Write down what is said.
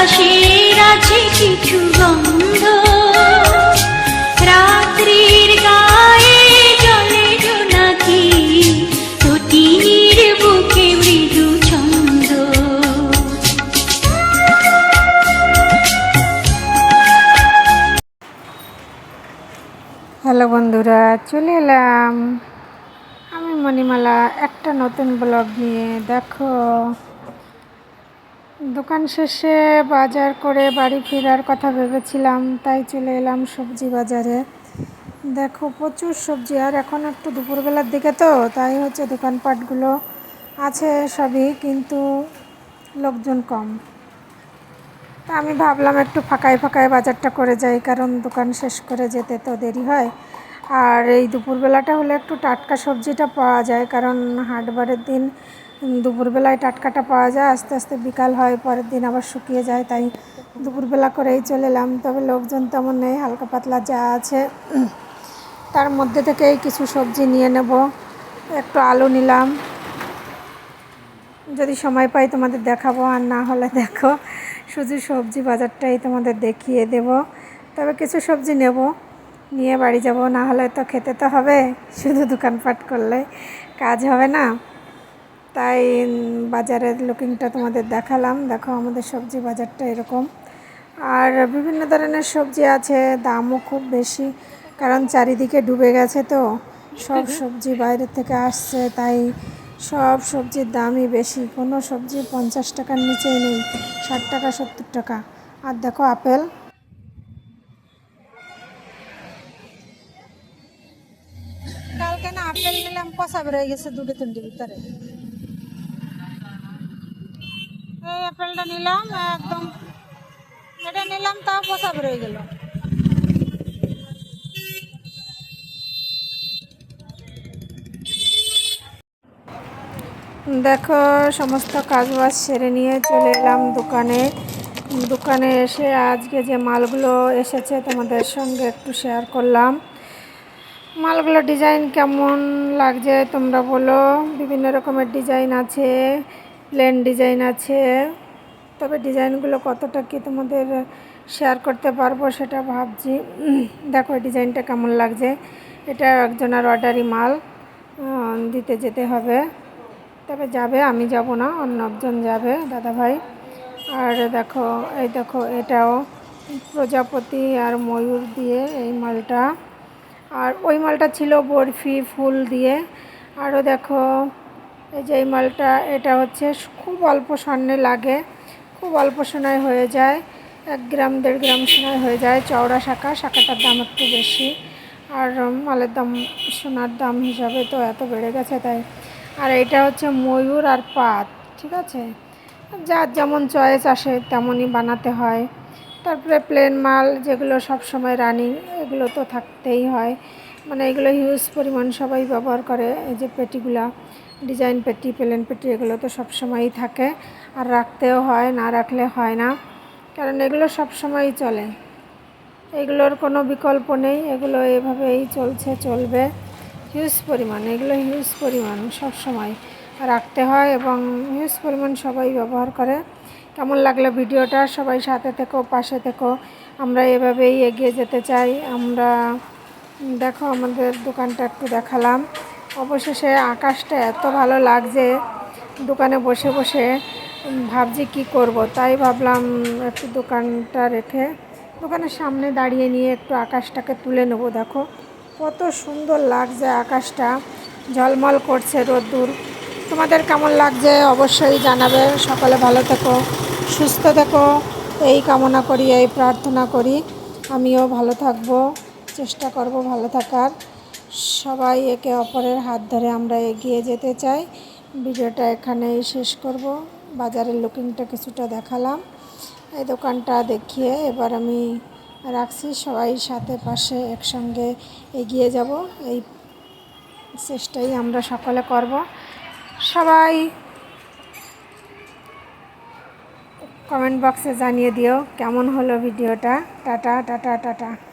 বাতাসের আছে কিছু গন্ধ। রাত্রির গায়ে জলে জোনাকি তটিনীর বুকে মৃদু ছন্দ। হ্যালো বন্ধুরা, চলে এলাম। আমি মণিমালা, একটা নতুন ব্লগ নিয়ে। দেখো দোকান শেষে বাজার করে বাড়ি ফেরার কথা ভেবেছিলাম, তাই চলে এলাম সবজি বাজারে। দেখো, প্রচুর সবজি, আর এখন একটু দুপুরবেলার দিকে তো, তাই হচ্ছে দোকানপাটগুলো আছে সবই, কিন্তু লোকজন কম। তা আমি ভাবলাম একটু ফাঁকায় ফাঁকায় বাজারটা করে যাই, কারণ দোকান শেষ করে যেতে তো দেরি হয়। আর এই দুপুরবেলাটা হলে একটু টাটকা সবজিটা পাওয়া যায়, কারণ হাটবারের দিন দুপুরবেলায় টাটকাটা পাওয়া যায়, আস্তে আস্তে বিকাল হয়, পরের দিন আবার শুকিয়ে যায়, তাই দুপুরবেলা করেই চলে এলাম। তবে লোকজন তেমন নেই, হালকা পাতলা যা আছে। তার মধ্যে থেকেই কিছু সবজি নিয়ে নেব। একটু আলু নিলাম। যদি সময় পাই তোমাদের দেখাবো, আর না হলে দেখো, শুধু সবজি বাজারটাই তোমাদের দেখিয়ে দেব। তবে কিছু সবজি নেব, নিয়ে বাড়ি যাব, না হলে তো খেতে তো হবে, শুধু দোকানপাট করলে কাজ হবে না। তাই বাজারের লুকিংটা তোমাদের দেখালাম। দেখো আমাদের সবজি বাজারটা এরকম। আর বিভিন্ন ধরনের সবজি আছে দামও খুব বেশি কারণ চারিদিকে ডুবে গেছে তো। সব সবজি বাইরে থেকে আসছে তাই সব সবজির দামই বেশি। কোনো সবজি পঞ্চাশ টাকার নিচেই নেই ষাট টাকা সত্তর টাকা। আর দেখো আপেল। কালকে না আপেল নিলাম পচা বেরোয় গেছে দুটো তিনটে ভিতরে। নিলাম, একদম এটা নিলাম, তাও পচা বেরোয় গেল। দেখো, সমস্ত কাজবাজ সেরে নিয়ে চলে এলাম দোকানে। দোকানে এসে আজকে যে মালগুলো এসেছে তোমাদের সঙ্গে একটু শেয়ার করলাম। মালগুলো ডিজাইন কেমন লাগছে তোমরা বলো। বিভিন্ন রকমের ডিজাইন আছে। প্লেন ডিজাইন আছে, তবে ডিজাইনগুলো কতটা কি তোমাদের শেয়ার করতে পারব সেটা ভাবছি। দেখো ডিজাইনটা কেমন লাগছে। এটা একজনের অর্ডারি মাল দিতে যেতে হবে। তবে যাবে, আমি যাব না, অন্য একজন যাবে দাদা ভাই আর দেখো, এই দেখো, এটাও প্রজাপতি আর ময়ূর দিয়ে এই মালটা। আর ওই মালটা ছিল বরফি ফুল দিয়ে। আরও দেখো এই যে এই মালটা, এটা হচ্ছে খুব অল্প স্বর্ণে লাগে, খুব অল্প সোনায় হয়ে যায়, এক গ্রাম, দেড় গ্রাম সোনায় হয়ে যায়, চওড়া শাখা, শাখাটার দাম একটু বেশি, আর মালের দাম, সোনার দাম হিসাবে তো এত বেড়ে গেছে তাই। আর এটা হচ্ছে ময়ূর আর পাত ঠিক আছে? যার যেমন চয়েস আসে তেমনই বানাতে হয়। তারপরে প্লেন মাল যেগুলো সব সময় রানিং, এগুলো তো থাকতেই হয়। মানে এগুলো হিউজ পরিমাণ সবাই ব্যবহার করে, এই যে পেটিগুলা। ডিজাইন পেটি, প্লেন পেটি, এগুলো তো সব সময়ই থাকে। আর রাখতেও হয়, না রাখলে হয় না। কারণ এগুলো সব সময়ই চলে। এগুলোর কোনো বিকল্প নেই। এগুলো এভাবেই চলছে, চলবে। হিউজ পরিমাণ, এগুলো হিউজ পরিমাণ সব সময় রাখতে হয় এবং হিউজ পরিমাণ সবাই ব্যবহার করে। কেমন লাগল ভিডিওটা? সবাই সাথে থেকো, পাশে থেকো। আমরা এভাবেই এগিয়ে যেতে চাই। আমরা, দেখো, আমাদের দোকানটা একটু দেখালাম। অবশেষে আকাশটা এত ভালো লাগছে, দোকানে বসে বসে ভাবছি কি করব। তাই ভাবলাম একটু দোকানটা রেখে দোকানের সামনে দাঁড়িয়ে নিয়ে একটু আকাশটাকে তুলে নেব। দেখো কত সুন্দর লাগছে আকাশটা, ঝলমল করছে রোদ্দুর। তোমাদের কেমন লাগছে অবশ্যই জানাবে। সকালে ভালো থেকো, সুস্থ থেকো। এই কামনা করি, এই প্রার্থনা করি। আমিও ভালো থাকব, চেষ্টা করব ভালো থাকার। সবাই একে অপরের হাত ধরে আমরা এগিয়ে যেতে চাই। ভিডিওটা এখানেই শেষ করব। বাজারের লুকিংটা কিছুটা দেখালাম। এই দোকানটা দেখিয়ে এবার আমি রাখছি। সবাই সাথে পাশে একসঙ্গে এগিয়ে যাব। এই চেষ্টাই আমরা সকলে করব। সবাই কমেন্ট বক্সে জানিয়ে দিও কেমন হলো ভিডিওটা। Ta ta ta ta ta ta.